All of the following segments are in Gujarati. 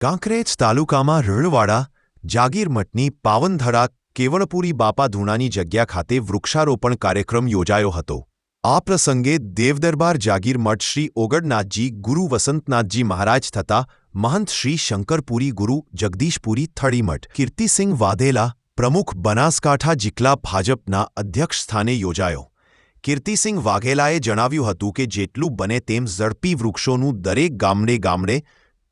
કાંકરેજ તાલુકામાં રણવાડા જાગીરમઠની પાવનધરા, કેવળપુરી બાપા ધૂણાની જગ્યા ખાતે વૃક્ષારોપણ કાર્યક્રમ યોજાયો હતો. આ પ્રસંગે દેવદરબાર જાગીરમઠ શ્રી ઓગડનાથજી, ગુરુ વસંતનાથજી મહારાજ થતા મહંત શ્રી શંકરપુરી ગુરુ જગદીશપુરી થળીમઠ કીર્તિસિંહ વાધેલા પ્રમુખ બનાસકાંઠા જિલ્લા ભાજપના અધ્યક્ષ સ્થાને યોજાયો. કીર્તિસિંહ વાઘેલાએ જણાવ્યું હતું કે જેટલું બને તેમ ઝડપી વૃક્ષોનું દરેક ગામડે ગામડે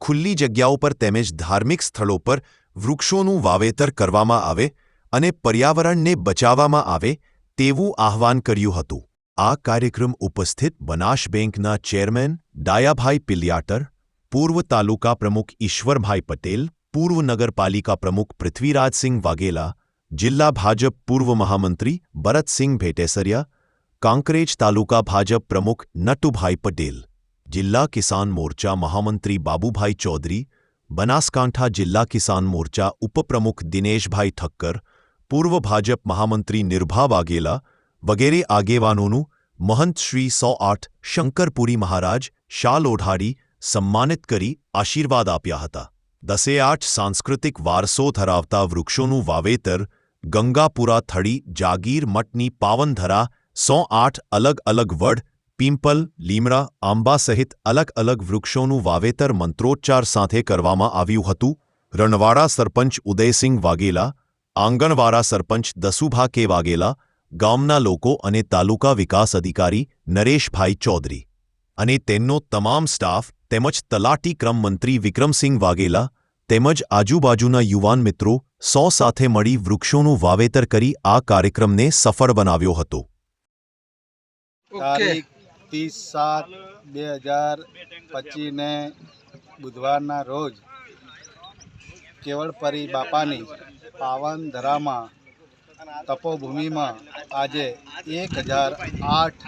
ખુલ્લી જગ્યાઓ પર તેમજ ધાર્મિક સ્થળો પર વૃક્ષોનું વાવેતર કરવામાં આવે અને પર્યાવરણને બચાવવામાં આવે તેવું આહવાન કર્યું હતું. આ કાર્યક્રમ ઉપસ્થિત બનાસ બેંકના ચેરમેન ડાયાભાઈ પિલિયાટર, પૂર્વ તાલુકા પ્રમુખ ઈશ્વરભાઈ પટેલ, પૂર્વ નગરપાલિકા પ્રમુખ પૃથ્વીરાજસિંહ વાઘેલા, જિલ્લા ભાજપ પૂર્વ મહામંત્રી ભરતસિંહ ભેટેસરિયા, કાંકરેજ તાલુકા ભાજપ પ્રમુખ નટુભાઈ પટેલ. જિલ્લા કિસાન મોરચા મહામંત્રી બાબુભાઈ ચૌધરી, બનાસકાંઠા જિલ્લા કિસાન મોરચા ઉપપ્રમુખ દિનેશભાઈ ઠક્કર, પૂર્વ ભાજપ મહામંત્રી નિર્ભા વાઘેલા વગેરે આગેવાનોનું મહંત શ્રી સો આઠ શંકરપુરી મહારાજ, શાલ ઓઢાડી સન્માનિત કરી આશીર્વાદ આપ્યા હતા. દસે આઠ સાંસ્કૃતિક વારસો ધરાવતા વૃક્ષોનું વાવેતર, ગંગાપુરા થળી, જાગીર મઠની પાવનધરા, સો આઠ અલગ અલગ વડ પીંપલ, લીમડા, આંબા સહિત અલગ અલગ વૃક્ષોનું વાવેતર મંત્રોચ્ચાર સાથે કરવામાં આવ્યું હતું. રણવાડા સરપંચ ઉદયસિંહ વાઘેલા, આંગણવાડા સરપંચ દસુભા કે વાઘેલા, ગામના લોકો અને તાલુકા વિકાસ અધિકારી નરેશભાઈ ચૌધરી અને તેમનો તમામ સ્ટાફ તેમજ તલાટી ક્રમ મંત્રી વિક્રમસિંહ વાઘેલા તેમજ આજુબાજુના યુવાન મિત્રો સો સાથે મળી વૃક્ષોનું વાવેતર કરી આ કાર્યક્રમને સફળ બનાવ્યો હતો. તારીખ ત્રીસ સાત બે હજાર પચીસને બુધવારના રોજ કેવળપરી બાપાની પાવન ધરામાં તપોભૂમિમાં આજે એક હજાર આઠ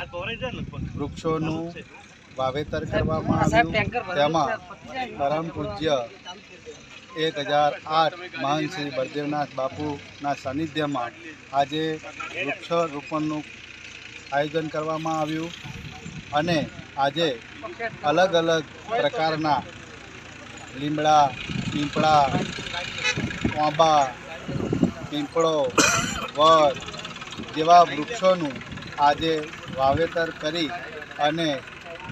વૃક્ષોનું વાવેતર કરવામાં આવ્યું. તેમાં પરમ પૂજ્ય એક હજાર આઠ મહાન શ્રી બળદેવનાથ બાપુના સાનિધ્યમાં આજે વૃક્ષારોપણનું આયોજન કરવામાં આવ્યું. અને આજે અલગ અલગ પ્રકારના લીમડા, પીંપળા, કોંબા, પીંપળો વડ જેવા વૃક્ષોનું આજે વાવેતર કરી અને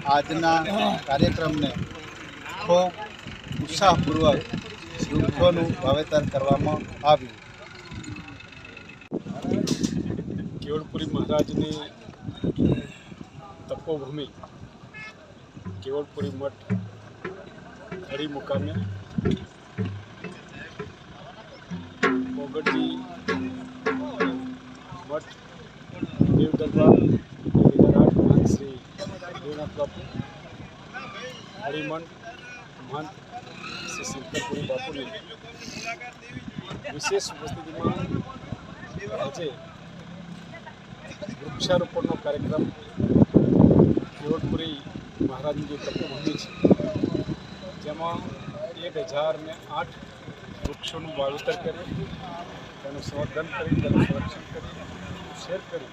આજના કાર્યક્રમને ખૂબ ઉત્સાહપૂર્વક વૃક્ષોનું વાવેતર કરવામાં આવ્યું. કેવળપુરી મહારાજની તપોભૂમિ કેવળપુરી મઠ હરી મુકામે. પોગટજી મઠ દેવ દરબાર આઠ મહાન શ્રી દેવનાથ બાપુ. હરિમન મહંત શ્રી શંકરપુરી બાપુની. વિશેષ ઉપસ્થિતિમાં આજે વૃક્ષારોપણનો કાર્યક્રમ કેવટપુરી મહારાજની જે તપોભૂમિ છે, જેમાં એક હજાર ને આઠ વૃક્ષોનું વાવેતર કરી, તેનું સંવર્ધન કરી, તેનું સંરક્ષણ કરી, શેર કરી.